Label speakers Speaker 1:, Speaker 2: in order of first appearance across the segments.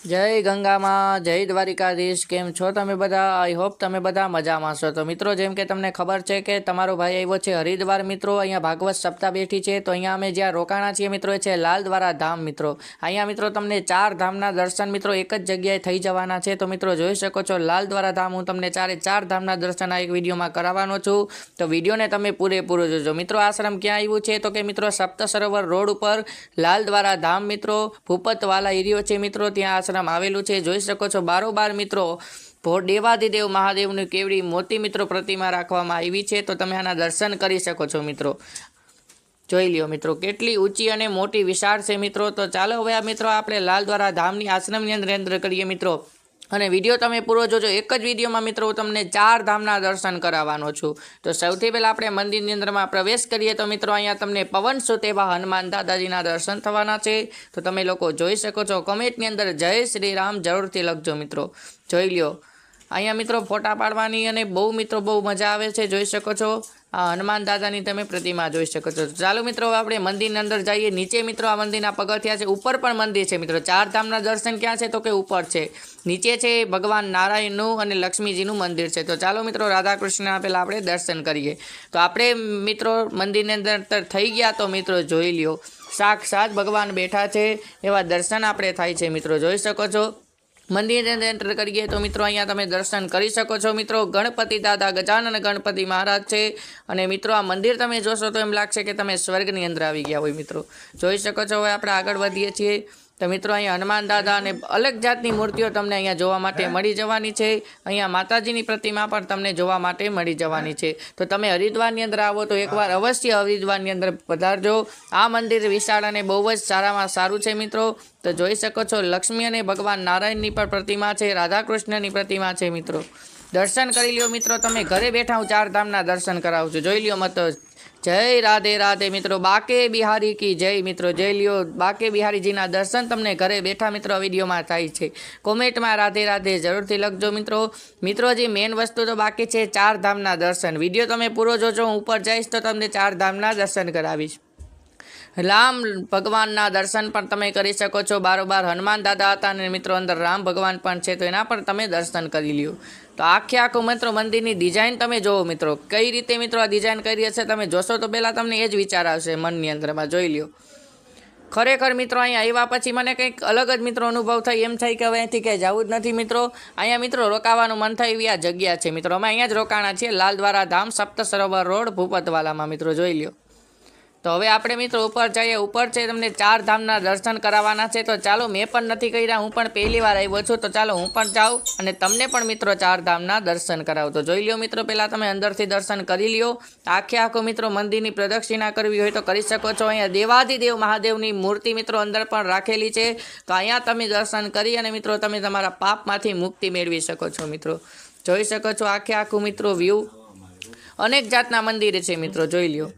Speaker 1: જય ગંગામાં, જય દ્વારિકાધીશ, કેમ છો તમે બધા? આઈ હોપ તમે બધા મજામાં છો. તો મિત્રો, જેમ કે તમને ખબર છે કે તમારો ભાઈ આવ્યો છે હરિદ્વાર, મિત્રો. અહીંયા ભાગવત સપ્તાહ બેઠી છે. તો અહીંયા અમે જ્યાં રોકાણા છીએ, મિત્રો, એ છે લાલ દ્વારા ધામ, મિત્રો. અહીંયા, મિત્રો, તમને ચાર ધામના દર્શન, મિત્રો, એક જ જગ્યાએ થઈ જવાના છે. તો મિત્રો, જોઈ શકો છો લાલ દ્વારા ધામ. હું તમને ચારે ચાર ધામના દર્શન આ એક વિડીયોમાં કરાવવાનો છું. તો વિડીયોને તમે પૂરેપૂરો જોજો. મિત્રો, આશ્રમ ક્યાં આવ્યું છે? તો કે, મિત્રો સપ્ત સરોવર રોડ ઉપર લાલ દ્વારા ધામ, મિત્રો. ભૂપતવાલા એરિયો છે, મિત્રો. ત્યાં આશ્રમ આવેલું છે. જોઈ શકો છો, બારોબાર મિત્રો ભો દેવાધિદેવ મહાદેવની કેવડી મોટી મિત્રો પ્રતિમા રાખવામાં આવી છે. તો તમે આના દર્શન કરી શકો છો મિત્રો. જોઈ લ્યો મિત્રો, કેટલી ઊંચી અને મોટી વિશાળ છે મિત્રો. તો ચાલો હવે આ મિત્રો આપણે લાલ દ્વારા ધામની આશ્રમની અંદર કરીએ મિત્રો. અને વીડિયો તમે પૂરો જોજો. એક જ વિડીયોમાં મિત્રો હું તમને ચાર ધામના દર્શન કરાવવાનો છું. તો સૌથી પહેલાં આપણે મંદિરની અંદરમાં પ્રવેશ કરીએ તો મિત્રો અહીંયા તમને પવન સુત એવા હનુમાન દાદાજીના દર્શન થવાના છે. તો તમે લોકો જોઈ શકો છો. કમેન્ટની અંદર જય શ્રી રામ જરૂરથી લખજો મિત્રો. જોઈ લ્યો. અહીંયા મિત્રો ફોટા પાડવાની અને બહુ મિત્રો બહુ મજા આવે છે. જોઈ શકો છો. હનુમાન દાદાની તમે પ્રતિમા જોઈ શકો છો. ચાલો મિત્રો આપણે મંદિરની અંદર જઈએ. નીચે મિત્રો આ મંદિરના પગથિયા છે. ઉપર પણ મંદિર છે મિત્રો. ચાર ધામના દર્શન ક્યાં છે તો કે ઉપર છે. નીચે છે ભગવાન નારાયણનું અને લક્ષ્મીજીનું મંદિર છે. તો ચાલો મિત્રો, રાધાકૃષ્ણના પહેલાં આપણે દર્શન કરીએ. તો આપણે મિત્રો મંદિરની અંદર થઈ ગયા તો મિત્રો જોઈ લ્યો. સાક્ષાત ભગવાન બેઠા છે. એવા દર્શન આપણે થાય છે મિત્રો. જોઈ શકો છો. મંદિરની અંદર એન્ટર કરીએ તો મિત્રો અહીંયા તમે દર્શન કરી શકો છો. મિત્રો, ગણપતિ દાદા ગજાનન ગણપતિ મહારાજ છે. અને મિત્રો, આ મંદિર તમે જોશો તો એમ લાગશે કે તમે સ્વર્ગની અંદર આવી ગયા હોય મિત્રો. જોઈ શકો છો, હવે આપણે આગળ વધીએ છીએ. તો મિત્રો અહીંયા હનુમાન દાદા અને અલગ જાતની મૂર્તિઓ તમને અહીંયા જોવા માટે મળી જવાની છે. અહીંયા માતાજીની પ્રતિમા પણ તમને જોવા માટે મળી જવાની છે. તો તમે હરિદ્વારની અંદર આવો તો એકવાર અવશ્ય હરિદ્વારની અંદર પધારજો. આ મંદિર વિશાળ અને બહુ જ સારામાં સારું છે મિત્રો. તો જોઈ શકો છો લક્ષ્મી અને ભગવાન નારાયણની પણ પ્રતિમા છે રાધા કૃષ્ણની પ્રતિમા છે મિત્રો. દર્શન કરી લ્યો મિત્રો, તમે ઘરે બેઠા હું ચાર ધામના દર્શન કરાવું છું. જોઈ લ્યો મત, જય રાધે રાધે મિત્રો, બાકે બિહારી કી જય મિત્રો જય લ્યો, બાકે બિહારીજીના દર્શન તમને ઘરે બેઠા મિત્રો વિડીયોમાં થાય છે. કોમેન્ટમાં રાધે રાધે જરૂરથી લખજો મિત્રો. મિત્રો જે મેઇન વસ્તુ તો બાકી છે ચાર ધામના દર્શન. વીડિયો તમે પૂરો જોજો, હું ઉપર જઈશ તો તમને ચાર ધામના દર્શન કરાવીશ. રામ ભગવાનના દર્શન પણ તમે કરી શકો છો. બારોબાર હનુમાન દાદા હતા અને મિત્રો અંદર રામ ભગવાન પણ છે, તો એના પણ તમે દર્શન કરી લ્યો. તો આખે આખું મિત્રો મંદિરની ડિઝાઇન તમે જોવો મિત્રો. કઈ રીતે મિત્રો આ ડિઝાઇન કરી હશે તમે જોશો તો પહેલાં તમને એ જ વિચાર આવશે મનની અંદરમાં. જોઈ લ્યો. ખરેખર મિત્રો અહીંયા આવ્યા પછી મને કંઈક અલગ જ મિત્રો અનુભવ થાય. એમ થાય કે હવે અહીંથી ક્યાંય જવું જ નથી મિત્રો. અહીંયા મિત્રો રોકાવાનું મન થાય એવી આ જગ્યા છે મિત્રો. અમે અહીંયા જ રોકાણા છીએ. લાલ દ્વારા ધામ સપ્ત સરોવર રોડ ભૂપતવાલામાં મિત્રો. જોઈ લ્યો. તો હવે આપણે મિત્રો ઉપર જઈએ. ઉપર છે તમને ચાર ધામના દર્શન કરાવવાના છે. તો ચાલો, મેં પણ નથી કર્યા, હું પણ પહેલી વાર આવ્યો છું. તો ચાલો, હું પણ જાઉં અને તમને પણ મિત્રો ચાર ધામના દર્શન કરાવું. તો જોઈ લ્યો મિત્રો, પહેલાં તમે અંદરથી દર્શન કરી લ્યો. આખે આખો મિત્રો મંદિરની પ્રદક્ષિણા કરવી હોય તો કરી શકો છો. અહીંયા દેવાદિદેવ મહાદેવની મૂર્તિ મિત્રો અંદર પણ રાખેલી છે. તો અહીંયા તમે દર્શન કરી અને મિત્રો તમે તમારા પાપમાંથી મુક્તિ મેળવી શકો છો મિત્રો. જોઈ શકો છો આખે આખું મિત્રો વ્યૂ અનેક જાતના મંદિર છે મિત્રો, જોઈ લ્યો.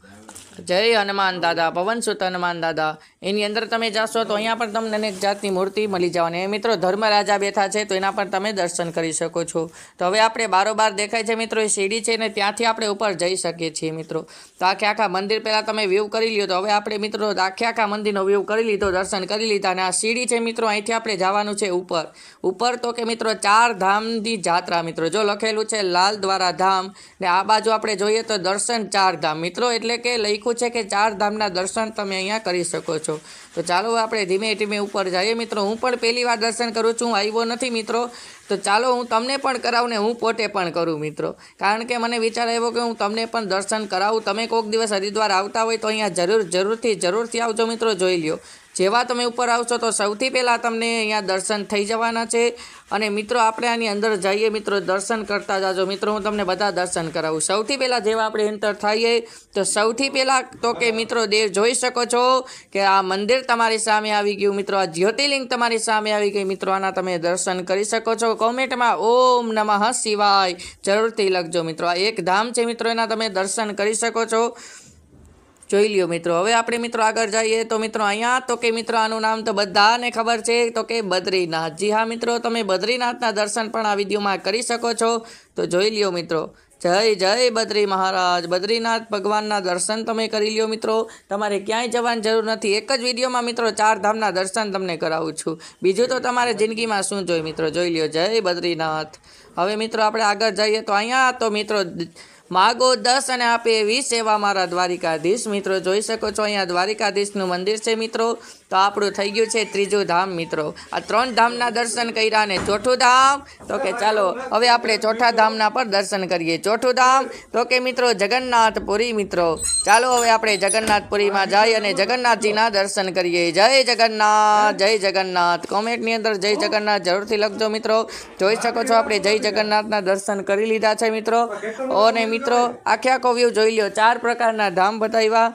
Speaker 1: જય હનુમાન દાદા પવનસુત હનુમાન દાદા. એની અંદર તમે જાશો તો અહીંયા પણ તમને અનેક જાતની મૂર્તિ મળી જવાની. મિત્રો, ધર્મરાજા બેઠા છે તો એના પણ તમે દર્શન કરી શકો છો. તો હવે આપણે બારોબાર દેખાય છે મિત્રો, એ સીડી છે ને ત્યાંથી આપણે ઉપર જઈ શકીએ છીએ મિત્રો. તો આખે આખા મંદિર પહેલાં તમે વ્યૂ કરી લ્યો તો હવે આપણે મિત્રો આખે આખા મંદિરનો વ્યૂ કરી લીધો, દર્શન કરી લીધા અને આ સીડી છે મિત્રો, અહીંથી આપણે જવાનું છે ઉપર. ઉપર તો કે મિત્રો, ચાર ધામની જાત્રા મિત્રો. જો લખેલું છે લાલ દ્વારા ધામ ને આ બાજુ આપણે જોઈએ તો દર્શન ચાર ધામ. મિત્રો, એટલે કે લખ્યું છે કે ચાર ધામના દર્શન તમે અહીંયા કરી શકો છો. તો ચાલો આપણે ધીમે ધીમે ઉપર જઈએ. મિત્રો, હું પણ પહેલી વાર દર્શન કરું છું. હું આવ્યો નથી, મિત્રો. તો ચાલો હું તમને પણ કરાવું ને હું પોતે પણ કરું, મિત્રો. કારણ કે મને વિચાર આવ્યો કે હું તમને પણ દર્શન કરાવું. તમે કોઈક દિવસ હરિદ્વાર આવતા હોય તો અહીંયા જરૂર, જરૂરથી જરૂરથી આવજો, મિત્રો. જોઈ લ્યો. જેવા તમે ઉપર આવશો તો સૌથી પહેલાં તમને અહીંયા દર્શન થઈ જવાના છે. અને મિત્રો, આપણે આની અંદર જઈએ. મિત્રો, દર્શન કરતા જાજો. મિત્રો, હું તમને બધા દર્શન કરાવું. સૌથી પહેલાં જેવા આપણે એન્ટર થઈએ, તો સૌથી પહેલાં તો કે, મિત્રો, દેવ જોઈ શકો છો કે આ મંદિર તમારી સામે આવી ગયું. મિત્રો, આ જ્યોતિર્લિંગ તમારી સામે આવી ગઈ. મિત્રો, આના તમે દર્શન કરી શકો છો. કોમેન્ટમાં ઓમ નમઃ શિવાય જરૂરથી લખજો. મિત્રો, આ એક ધામ છે. મિત્રો, એના તમે દર્શન કરી શકો છો. જોઈ લ્યો મિત્રો. હવે આપણે મિત્રો આગળ જઈએ તો મિત્રો અહીંયા તો કે મિત્રો આનું નામ તો બધાને ખબર છે તો કે બદ્રીનાથ. જી હા મિત્રો, તમે બદ્રીનાથના દર્શન પણ આ વિડીયોમાં કરી શકો છો. તો જોઈ લ્યો મિત્રો. જય જય બદ્રી મહારાજ. બદ્રીનાથ ભગવાનના દર્શન તમે કરી લ્યો મિત્રો. તમારે ક્યાંય જવાની જરૂર નથી. એક જ વિડીયોમાં મિત્રો ચાર ધામના દર્શન તમને કરાવું છું. બીજું તો તમારે જિંદગીમાં શું જોઈએ મિત્રો? જોઈ લ્યો. જય બદ્રીનાથ. હવે મિત્રો આપણે આગળ જઈએ તો અહીંયા તો મિત્રો માગો દસ અને આપે વીસ એવા મારા દ્વારિકાધીશ. મિત્રો, જોઈ શકો છો, અહીંયા દ્વારિકાધીશનું મંદિર છે, મિત્રો. તો આપણું થઈ ગયું છે ત્રીજું ધામ, મિત્રો. આ ત્રણ ધામના દર્શન કર્યા ને ચોથું ધામ, તો કે ચાલો, હવે આપણે ચોથા ધામના પર દર્શન કરીએ. ચોથું ધામ, તો કે મિત્રો, જગન્નાથપુરી, મિત્રો. ચાલો, હવે આપણે જગન્નાથપુરીમાં જઈ અને જગન્નાથજીના દર્શન કરીએ. જય જગન્નાથ જય જગન્નાથ. કોમેન્ટની અંદર જય જગન્નાથ જરૂરથી લખજો, મિત્રો. જોઈ શકો છો, આપણે જય જગન્નાથના દર્શન કરી લીધા છે, મિત્રો. અને મિત્રો, આખે આખો વ્યૂ જોઈ લ્યો. ચાર પ્રકારના ધામ બતાવ્યા.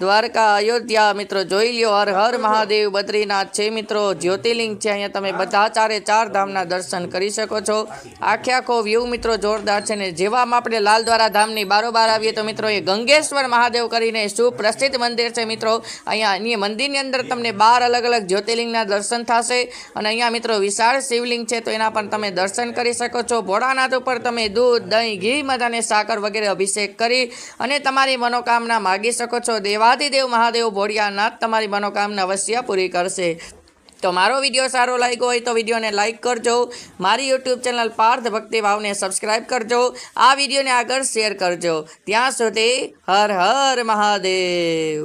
Speaker 1: દ્વારકા, અયોધ્યા, મિત્રો, જોઈ લ્યો, હર હર મહાદેવ, બદ્રીનાથ છે, મિત્રો, જ્યોતિર્લિંગ છે, અહીંયા તમે બધા ચારે ચાર ધામના દર્શન કરી શકો છો. આખે આખો વ્યૂ, મિત્રો, જોરદાર છે ને જેવામાં આપણે લાલદ્વારા ધામની બારોબાર આવીએ તો, મિત્રો, એ ગંગેશ્વર મહાદેવ કરીને સુપ્રસિદ્ધ મંદિર છે, મિત્રો. અહીંયા અહીં મંદિરની અંદર તમને બાર અલગ અલગ જ્યોતિર્લિંગના દર્શન થશે અને અહીંયા, મિત્રો, વિશાળ શિવલિંગ છે, તો એના પણ તમે દર્શન કરી શકો છો. ભોળાનાથ ઉપર તમે દૂધ, દહીં, ઘી મધાને સાકર વગેરે અભિષેક કરી અને તમારી મનોકામના માગી શકો છો. દેવાદિદેવ મહાદેવ ભોળિયાનાથ તમારી મનોકામના અવશ્ય પૂરી કરશે. તો મારો વીડિયો સારો લાગ્યો હોય તો વિડીયોને લાઇક કરજો. મારી યુટ્યુબ ચેનલ પાર્થ ભક્તિ ભાવને સબસ્ક્રાઈબ કરજો. આ વિડીયોને આગળ શેર કરજો. ત્યાં સુધી હર હર મહાદેવ.